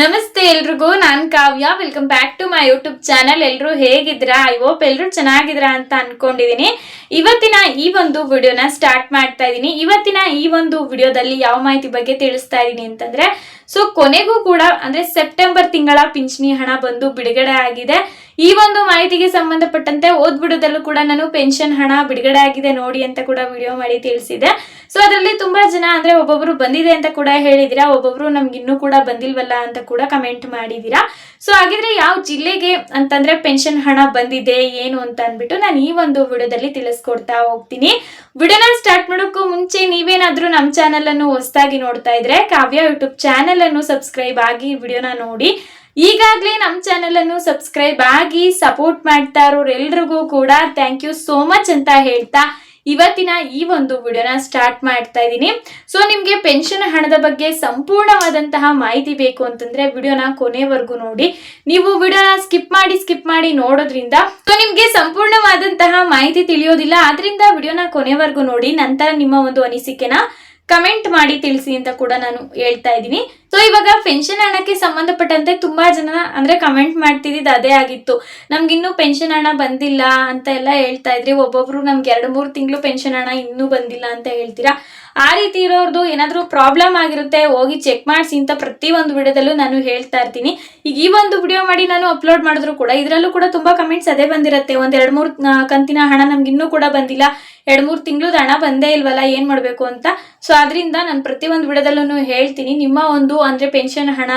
ನಮಸ್ತೆ ಎಲ್ರಿಗೂ, ನಾನ್ Kavya. Welcome back to my YouTube channel ಎಲ್ಲರೂ ಹೇಗಿದ್ದೀರಾ? ಐ ಹೋಪ್ ಎಲ್ಲರೂ ಚೆನ್ನಾಗಿದ್ರ ಅಂತ ಅನ್ಕೊಂಡಿದೀನಿ. ಇವತ್ತಿನ ಈ ಒಂದು ವಿಡಿಯೋನ ಸ್ಟಾರ್ಟ್ ಮಾಡ್ತಾ ಇದೀನಿ. ಇವತ್ತಿನ ಈ ಒಂದು ವಿಡಿಯೋದಲ್ಲಿ ಯಾವ ಮಾಹಿತಿ ಬಗ್ಗೆ ತಿಳಿಸ್ತಾ ಇದೀನಿ ಅಂತಂದ್ರೆ ಸೊ ಕೊನೆಗೂ ಕೂಡ, ಅಂದ್ರೆ ಸೆಪ್ಟೆಂಬರ್ ತಿಂಗಳ ಪಿಂಚಣಿ ಹಣ ಬಂದು ಬಿಡುಗಡೆ ಆಗಿದೆ. ಈ ಒಂದು ಮಾಹಿತಿಗೆ ಸಂಬಂಧಪಟ್ಟಂತೆ ಓದ್ಬಿಡೋದಲ್ಲೂ ಕೂಡ ನಾನು ಪೆನ್ಷನ್ ಹಣ ಬಿಡುಗಡೆ ಆಗಿದೆ ನೋಡಿ ಅಂತ ಕೂಡ ವಿಡಿಯೋ ಮಾಡಿ ತಿಳಿಸಿದೆ. ಸೊ ಅದರಲ್ಲಿ ತುಂಬಾ ಜನ ಅಂದ್ರೆ ಒಬ್ಬೊಬ್ರು ಬಂದಿದೆ ಅಂತ ಕೂಡ ಹೇಳಿದಿರಾ, ಒಬ್ಬೊಬ್ರು ನಮ್ಗೆ ಇನ್ನೂ ಕೂಡ ಬಂದಿಲ್ವಲ್ಲ ಅಂತ ಕೂಡ ಕಮೆಂಟ್ ಮಾಡಿದೀರಾ. ಸೊ ಹಾಗಿದ್ರೆ ಯಾವ ಜಿಲ್ಲೆಗೆ ಅಂತಂದ್ರೆ ಪೆನ್ಷನ್ ಹಣ ಬಂದಿದೆ, ಏನು ಅಂತ ಅಂದ್ಬಿಟ್ಟು ನಾನು ಈ ಒಂದು ವಿಡಿಯೋದಲ್ಲಿ ತಿಳಿಸ್ಕೊಡ್ತಾ ಹೋಗ್ತೀನಿ. ವಿಡಿಯೋನ ಸ್ಟಾರ್ಟ್ ಮಾಡೋಕ್ಕೂ ಮುಂಚೆ ನೀವೇನಾದ್ರೂ ನಮ್ಮ ಚಾನಲ್ ಅನ್ನು ಹೊಸದಾಗಿ ನೋಡ್ತಾ ಇದ್ರೆ ಕಾವ್ಯ ಯೂಟ್ಯೂಬ್ ಚಾನಲ್ ಅನ್ನು ಸಬ್ಸ್ಕ್ರೈಬ್ ಆಗಿ ವಿಡಿಯೋನ ನೋಡಿ. ಈಗಾಗಲೇ ನಮ್ಮ ಚಾನೆಲ್ ಅನ್ನು ಸಬ್ಸ್ಕ್ರೈಬ್ ಆಗಿ ಸಪೋರ್ಟ್ ಮಾಡ್ತಾ ಇರೋರೆಲ್ರಿಗೂ ಕೂಡ ಥ್ಯಾಂಕ್ ಯು ಸೋ ಮಚ್ ಅಂತ ಹೇಳ್ತಾ ಇವತ್ತಿನ ಈ ಒಂದು ವಿಡಿಯೋನ ಸ್ಟಾರ್ಟ್ ಮಾಡ್ತಾ ಇದ್ದೀನಿ. ಸೊ ನಿಮ್ಗೆ ಪೆನ್ಷನ್ ಹಣದ ಬಗ್ಗೆ ಸಂಪೂರ್ಣವಾದಂತಹ ಮಾಹಿತಿ ಬೇಕು ಅಂತಂದ್ರೆ ವಿಡಿಯೋನ ಕೊನೆವರೆಗೂ ನೋಡಿ. ನೀವು ವಿಡಿಯೋನ ಸ್ಕಿಪ್ ಮಾಡಿ ಸ್ಕಿಪ್ ಮಾಡಿ ನೋಡೋದ್ರಿಂದ ಸೊ, ನಿಮ್ಗೆ ಸಂಪೂರ್ಣವಾದಂತಹ ಮಾಹಿತಿ ತಿಳಿಯೋದಿಲ್ಲ. ಆದ್ರಿಂದ ವಿಡಿಯೋನ ಕೊನೆವರೆಗೂ ನೋಡಿ. ನಂತರ ನಿಮ್ಮ ಒಂದು ಅನಿಸಿಕೆನ ಕಮೆಂಟ್ ಮಾಡಿ ತಿಳಿಸಿ ಅಂತ ಕೂಡ ನಾನು ಹೇಳ್ತಾ ಇದ್ದೀನಿ. ಸೊ ಇವಾಗ ಪೆನ್ಷನ್ ಹಣಕ್ಕೆ ಸಂಬಂಧಪಟ್ಟಂತೆ ತುಂಬಾ ಜನ ಅಂದ್ರೆ ಕಮೆಂಟ್ ಮಾಡ್ತಿದ್ದಿದ್ದು ಅದೇ ಆಗಿತ್ತು. ನಮ್ಗಿನ್ನೂ ಪೆನ್ಷನ್ ಹಣ ಬಂದಿಲ್ಲ ಅಂತ ಎಲ್ಲ ಹೇಳ್ತಾ ಇದ್ರಿ. ಒಬ್ಬೊಬ್ರು ನಮ್ಗೆ ಎರಡು ಮೂರು ತಿಂಗಳು ಪೆನ್ಷನ್ ಹಣ ಇನ್ನೂ ಬಂದಿಲ್ಲ ಅಂತ ಹೇಳ್ತೀರಾ? ಆ ರೀತಿ ಇರೋರ್ದು ಏನಾದರೂ ಪ್ರಾಬ್ಲಮ್ ಆಗಿರುತ್ತೆ, ಹೋಗಿ ಚೆಕ್ ಮಾಡಿಸಿ ಅಂತ ಪ್ರತಿ ಒಂದು ವಿಡಿಯೋದಲ್ಲೂ ನಾನು ಹೇಳ್ತಾ ಇರ್ತೀನಿ. ಈಗ ಈ ಒಂದು ವಿಡಿಯೋ ಮಾಡಿ ನಾನು ಅಪ್ಲೋಡ್ ಮಾಡಿದ್ರು ಕೂಡ, ಇದರಲ್ಲೂ ಕೂಡ ತುಂಬಾ ಕಮೆಂಟ್ಸ್ ಅದೇ ಬಂದಿರುತ್ತೆ. ಒಂದ್ ಎರಡ್ ಮೂರು ಕಂತಿನ ಹಣ ನಮ್ಗೆ ಇನ್ನೂ ಕೂಡ ಬಂದಿಲ್ಲ. ಎರಡ್ ಮೂರು ತಿಂಗಳದ ಹಣ ಬಂದೇ ಇಲ್ವಲ್ಲ, ಏನ್ ಮಾಡ್ಬೇಕು ಅಂತ? ಸೊ ಅದರಿಂದ ನಾನು ಪ್ರತಿ ಒಂದು ವಿಡಿಯೋದಲ್ಲೂ ಹೇಳ್ತೀನಿ, ನಿಮ್ಮ ಒಂದು ಅಂದ್ರೆ ಪೆನ್ಷನ್ ಹಣ,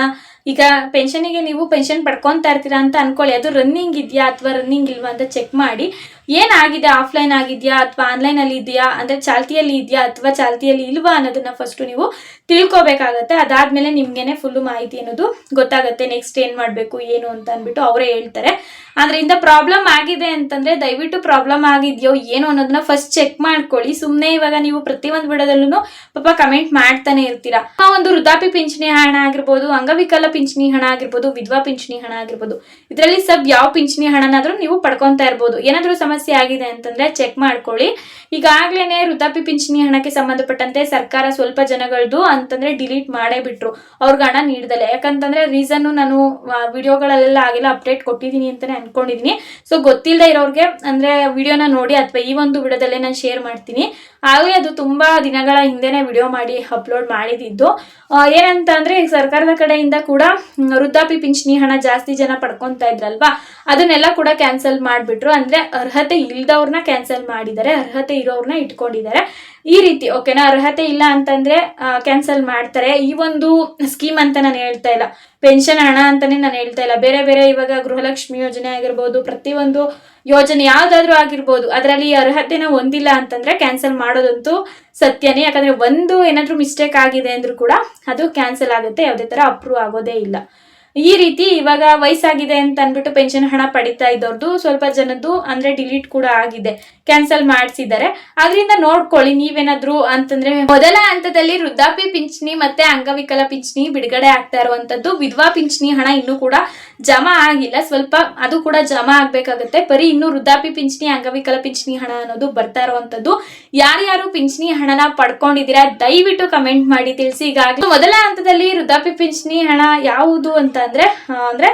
ಈಗ ಪೆನ್ಷನಿಗೆ ನೀವು ಪೆನ್ಷನ್ ಪಡ್ಕೊಂತಾ ಇರ್ತೀರಾ ಅಂತ ಅನ್ಕೊಳ್ಳಿ. ಅದು ರನ್ನಿಂಗ್ ಇದೆಯಾ ಅಥವಾ ರನ್ನಿಂಗ್ ಇಲ್ವಾ ಅಂತ ಚೆಕ್ ಮಾಡಿ. ಏನಾಗಿದೆ? ಆಫ್ಲೈನ್ ಆಗಿದೆಯಾ ಅಥವಾ ಆನ್ಲೈನ್ ಅಲ್ಲಿ ಇದೆಯಾ? ಅಂದ್ರೆ ಚಾಲ್ತಿಯಲ್ಲಿ ಇದೆಯಾ ಅಥವಾ ಚಾಲ್ತಿಯಲ್ಲಿ ಇಲ್ವಾ ಅನ್ನೋದನ್ನ ಫಸ್ಟ್ ನೀವು ತಿಳ್ಕೊಬೇಕಾಗತ್ತೆ. ಅದಾದ್ಮೇಲೆ ನಿಮ್ಗೆನೆ ಫುಲ್ ಮಾಹಿತಿ ಅನ್ನೋದು ಗೊತ್ತಾಗುತ್ತೆ. ನೆಕ್ಸ್ಟ್ ಏನ್ ಮಾಡ್ಬೇಕು, ಏನು ಅಂತ ಅಂದ್ಬಿಟ್ಟು ಅವರೇ ಹೇಳ್ತಾರೆ. ಅದರಿಂದ ಪ್ರಾಬ್ಲಮ್ ಆಗಿದೆ ಅಂತಂದ್ರೆ ದಯವಿಟ್ಟು ಪ್ರಾಬ್ಲಮ್ ಆಗಿದೆಯೋ ಏನು ಅನ್ನೋದನ್ನ ಫಸ್ಟ್ ಚೆಕ್ ಮಾಡ್ಕೊಳ್ಳಿ. ಸುಮ್ಮನೆ ಇವಾಗ ನೀವು ಪ್ರತಿಯೊಂದು ವಿಡದಲ್ಲೂ ಪಾಪ ಕಮೆಂಟ್ ಮಾಡ್ತಾನೆ ಇರ್ತೀರಾ? ಆ ಒಂದು ವೃದ್ಧಾಪಿ ಪಿಂಚಣಿ ಹಣ ಆಗಿರ್ಬೋದು, ಅಂಗವಿಕಲ ಪಿಂಚಣಿ ಹಣ ಆಗಿರ್ಬೋದು, ವಿಧವಾ ಪಿಂಚಣಿ ಹಣ ಆಗಿರ್ಬೋದು. ಇದರಲ್ಲಿ ಸಬ್ ಯಾವ ಪಿಂಚಣಿ ಹಣನಾದ್ರೂ ನೀವು ಪಡ್ಕೊಂತಾ ಇರ್ಬೋದು. ಏನಾದ್ರೂ ಸಮಸ್ಯೆ ಆಗಿದೆ ಅಂತಂದ್ರೆ ಚೆಕ್ ಮಾಡ್ಕೊಳ್ಳಿ. ಈಗಾಗ್ಲೇನೆ ವೃದ್ಧಾಪ್ಯ ಪಿಂಚಣಿ ಹಣಕ್ಕೆ ಸಂಬಂಧಪಟ್ಟಂತೆ ಸರ್ಕಾರ ಸ್ವಲ್ಪ ಜನಗಳದು ಅಂತಂದ್ರೆ ಡಿಲೀಟ್ ಮಾಡೇ ಬಿಟ್ರು. ಅವ್ರಿಗೆ ಹಣ ನೀಡ್ದಲೆ. ಯಾಕಂತಂದ್ರೆ ರೀಸನ್ ನಾನು ವಿಡಿಯೋಗಳಲ್ಲೆಲ್ಲ ಆಗಿಲ್ಲ ಅಪ್ಡೇಟ್ ಕೊಟ್ಟಿದ್ದೀನಿ ಅಂತಾನೆ ಅನ್ಕೊಂಡಿದೀನಿ. ಸೊ ಗೊತ್ತಿಲ್ಲದೆ ಇರೋರ್ಗೆ ಅಂದ್ರೆ ವಿಡಿಯೋನ ನೋಡಿ ಅಥವಾ ಈ ಒಂದು ವಿಡಿಯೋದಲ್ಲೇ ನಾನು ಶೇರ್ ಮಾಡ್ತೀನಿ. ಆಗಲೇ ಅದು ತುಂಬಾ ದಿನಗಳ ಹಿಂದೆನೆ ವಿಡಿಯೋ ಮಾಡಿ ಅಪ್ಲೋಡ್ ಮಾಡಿದಿದ್ದು ಆ, ಏನಂತ ಅಂದ್ರೆ ಸರ್ಕಾರದ ಕಡೆಯಿಂದ ಕೂಡ ವೃದ್ಧಾಪಿ ಪಿಂಚಣಿ ಹಣ ಜಾಸ್ತಿ ಜನ ಪಡ್ಕೊಂತ ಇದ್ರಲ್ವಾ? ಅದನ್ನೆಲ್ಲ ಕೂಡ ಕ್ಯಾನ್ಸಲ್ ಮಾಡಿಬಿಟ್ರು. ಅಂದ್ರೆ ಅರ್ಹತೆ ಇಲ್ದವ್ರನ್ನ ಕ್ಯಾನ್ಸಲ್ ಮಾಡಿದ್ದಾರೆ, ಅರ್ಹತೆ ಇರೋರ್ನ ಇಟ್ಕೊಂಡಿದ್ದಾರೆ. ಈ ರೀತಿ ಓಕೆನಾ ಅರ್ಹತೆ ಇಲ್ಲ ಅಂತಂದ್ರೆ ಕ್ಯಾನ್ಸಲ್ ಮಾಡ್ತಾರೆ. ಈ ಒಂದು ಸ್ಕೀಮ್ ಅಂತ ನಾನು ಹೇಳ್ತಾ ಇಲ್ಲ. ಪೆನ್ಷನ್ ಹಣ ಅಂತಾನೆ ನಾನು ಹೇಳ್ತಾ ಇಲ್ಲ. ಬೇರೆ ಬೇರೆ ಇವಾಗ ಗೃಹಲಕ್ಷ್ಮಿ ಯೋಜನೆ ಆಗಿರ್ಬೋದು ಪ್ರತಿಯೊಂದು ಯೋಜನೆ ಯಾವ್ದಾದ್ರು ಆಗಿರ್ಬೋದು, ಅದರಲ್ಲಿ ಅರ್ಹತೆನ ಹೊಂದಿಲ್ಲ ಅಂತಂದ್ರೆ ಕ್ಯಾನ್ಸಲ್ ಮಾಡೋದಂತೂ ಸತ್ಯನೇ. ಯಾಕಂದ್ರೆ ಒಂದು ಏನಾದ್ರೂ ಮಿಸ್ಟೇಕ್ ಆಗಿದೆ ಅಂದ್ರೂ ಕೂಡ ಅದು ಕ್ಯಾನ್ಸಲ್ ಆಗುತ್ತೆ, ಯಾವುದೇ ತರ ಅಪ್ರೂವ್ ಆಗೋದೇ ಇಲ್ಲ. ಈ ರೀತಿ ಇವಾಗ ವಯಸ್ಸಾಗಿದೆ ಅಂತ ಅಂದ್ಬಿಟ್ಟು ಪೆನ್ಷನ್ ಹಣ ಪಡಿತಾ ಇದ್ದವ್ರದ್ದು ಸ್ವಲ್ಪ ಜನದ್ದು ಅಂದ್ರೆ ಡಿಲೀಟ್ ಕೂಡ ಆಗಿದೆ ಕ್ಯಾನ್ಸಲ್ ಮಾಡಿಸಿದ್ದಾರೆ. ಅದರಿಂದ ನೋಡ್ಕೊಳ್ಳಿ ನೀವೇನಾದ್ರೂ ಅಂತಂದ್ರೆ ಮೊದಲ ಹಂತದಲ್ಲಿ ವೃದ್ಧಾಪಿ ಪಿಂಚಣಿ ಮತ್ತೆ ಅಂಗವಿಕಲ ಪಿಂಚಣಿ ಬಿಡುಗಡೆ ಆಗ್ತಾ ಇರುವಂತದ್ದು, ವಿಧವಾ ಪಿಂಚಣಿ ಹಣ ಇನ್ನು ಕೂಡ ಜಮಾ ಆಗಿಲ್ಲ. ಸ್ವಲ್ಪ ಅದು ಕೂಡ ಜಮಾ ಆಗ್ಬೇಕಾಗುತ್ತೆ. ಬರೀ ಇನ್ನು ವೃದ್ಧಾಪಿ ಪಿಂಚಣಿ, ಅಂಗವಿಕಲ ಪಿಂಚಣಿ ಹಣ ಅನ್ನೋದು ಬರ್ತಾ ಇರುವಂತದ್ದು. ಯಾರ್ಯಾರು ಪಿಂಚಣಿ ಹಣನ ಪಡ್ಕೊಂಡಿದ್ದೀರಾ, ದಯವಿಟ್ಟು ಕಮೆಂಟ್ ಮಾಡಿ ತಿಳಿಸಿ. ಈಗಾಗಲೇ ಮೊದಲ ಹಂತದಲ್ಲಿ ವೃದ್ಧಾಪಿ ಪಿಂಚಣಿ ಹಣ ಯಾವುದು ಅಂತ ಅಂದ್ರೆ ಅಂದ್ರೆ,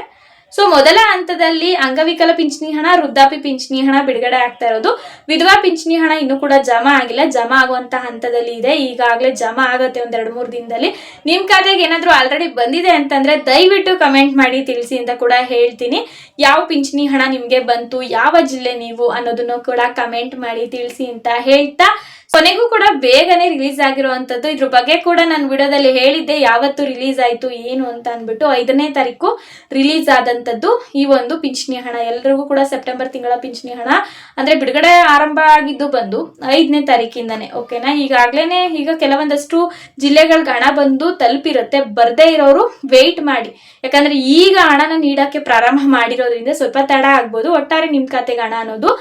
ಸೊ ಮೊದಲ ಹಂತದಲ್ಲಿ ಅಂಗವಿಕಲ ಪಿಂಚಣಿ ಹಣ ವೃದ್ಧಾಪಿ ಪಿಂಚಣಿ ಹಣ ಬಿಡುಗಡೆ ಆಗ್ತಾ ಇರೋದು. ವಿಧವಾ ಪಿಂಚಣಿ ಹಣ ಇನ್ನೂ ಕೂಡ ಜಮಾ ಆಗಿಲ್ಲ. ಜಮಾ ಆಗುವಂತ ಹಂತದಲ್ಲಿ ಇದೆ. ಈಗಾಗಲೇ ಜಮಾ ಆಗುತ್ತೆ ಒಂದ್ ಎರಡು ಮೂರು ದಿನದಲ್ಲಿ. ನಿಮ್ ಖಾತೆಗೆ ಏನಾದ್ರೂ ಆಲ್ರೆಡಿ ಬಂದಿದೆ ಅಂತಂದ್ರೆ ದಯವಿಟ್ಟು ಕಮೆಂಟ್ ಮಾಡಿ, ತಿಳಿಸಿ ಅಂತ ಕೂಡ ಹೇಳ್ತೀನಿ. ಯಾವ ಪಿಂಚಣಿ ಹಣ ನಿಮ್ಗೆ ಬಂತು? ಯಾವ ಜಿಲ್ಲೆ ನೀವು? ಅನ್ನೋದನ್ನು ಕೂಡ ಕಮೆಂಟ್ ಮಾಡಿ, ತಿಳಿಸಿ ಅಂತ ಹೇಳ್ತಾ ಕೊನೆಗೂ ಕೂಡ ಬೇಗನೆ ರಿಲೀಸ್ ಆಗಿರುವಂತದ್ದು. ಇದ್ರ ಬಗ್ಗೆ ಕೂಡ ನಾನು ವಿಡಿಯೋದಲ್ಲಿ ಹೇಳಿದ್ದೆ, ಯಾವತ್ತು ರಿಲೀಸ್ ಆಯ್ತು, ಏನು ಅಂತ ಅಂದ್ಬಿಟ್ಟು ಐದನೇ ತಾರೀಕು ರಿಲೀಸ್ ಆದಂತದ್ದು ಈ ಒಂದು ಪಿಂಚಣಿ ಹಣ. ಎಲ್ರಿಗೂ ಕೂಡ ಸೆಪ್ಟೆಂಬರ್ ತಿಂಗಳ ಪಿಂಚಣಿ ಹಣ. ಅಂದ್ರೆ ಬಿಡುಗಡೆ ಆರಂಭ ಆಗಿದ್ದು ಬಂದು ಐದನೇ ತಾರೀಕಿಂದಾನೆ ಓಕೆನಾ ಈಗಾಗ್ಲೇನೆ ಈಗ ಕೆಲವೊಂದಷ್ಟು ಜಿಲ್ಲೆಗಳಿಗೆ ಹಣ ಬಂದು ತಲುಪಿರುತ್ತೆ. ಬರ್ದೇ ಇರೋರು ವೆಯ್ಟ್ ಮಾಡಿ. ಯಾಕಂದ್ರೆ ಈಗ ಹಣನ ನೀಡಕ್ಕೆ ಪ್ರಾರಂಭ ಮಾಡಿರೋದ್ರಿಂದ ಸ್ವಲ್ಪ ತಡ ಆಗ್ಬೋದು. ಒಟ್ಟಾರೆ ನಿಮ್ ಖಾತೆಗೆ ಹಣ ಅನ್ನೋದು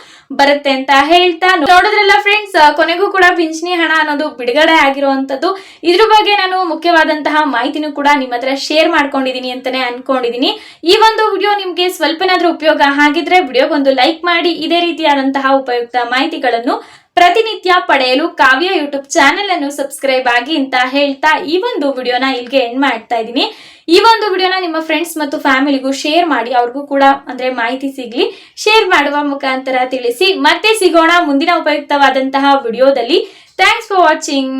ಬರುತ್ತೆ ಅಂತ ಹೇಳ್ತಾ ನೋಡಿದ್ರಲ್ಲ ಫ್ರೆಂಡ್ಸ್ ಕೊನೆಗೂ ಕೂಡ ಪಿಂಚಣಿ ಹಣ ಅನ್ನೋದು ಬಿಡುಗಡೆ ಆಗಿರುವಂತದ್ದು. ಇದ್ರ ಬಗ್ಗೆ ನಾನು ಮುಖ್ಯವಾದಂತಹ ಮಾಹಿತಿನೂ ಕೂಡ ನಿಮ್ಮ ಹತ್ರ ಶೇರ್ ಮಾಡ್ಕೊಂಡಿದೀನಿ ಅಂತಾನೆ ಅನ್ಕೊಂಡಿದೀನಿ ಈ ಒಂದು ವಿಡಿಯೋ ನಿಮ್ಗೆ ಸ್ವಲ್ಪನಾದ್ರೂ ಉಪಯೋಗ ಆಗಿದ್ರೆ ವಿಡಿಯೋಗೊಂದು ಲೈಕ್ ಮಾಡಿ, ಇದೇ ರೀತಿಯಾದಂತಹ ಉಪಯುಕ್ತ ಮಾಹಿತಿಗಳನ್ನು ಪ್ರತಿನಿತ್ಯ ಪಡೆಯಲು ಕಾವ್ಯ ಯೂಟ್ಯೂಬ್ ಚಾನೆಲ್ ಅನ್ನು ಸಬ್ಸ್ಕ್ರೈಬ್ ಆಗಿ ಅಂತ ಹೇಳ್ತಾ ಈ ಒಂದು ವಿಡಿಯೋನ ಇಲ್ಲಿಗೆ ಎಂಡ್ ಮಾಡ್ತಾ ಇದ್ದೀನಿ. ಈ ಒಂದು ವಿಡಿಯೋನ ನಿಮ್ಮ ಫ್ರೆಂಡ್ಸ್ ಮತ್ತು ಫ್ಯಾಮಿಲಿಗೂ ಶೇರ್ ಮಾಡಿ, ಅವ್ರಿಗೂ ಕೂಡ ಅಂದ್ರೆ ಮಾಹಿತಿ ಸಿಗ್ಲಿ ಶೇರ್ ಮಾಡುವ ಮುಖಾಂತರ ತಿಳಿಸಿ. ಮತ್ತೆ ಸಿಗೋಣ ಮುಂದಿನ ಉಪಯುಕ್ತವಾದಂತಹ ವಿಡಿಯೋದಲ್ಲಿ. Thanks for watching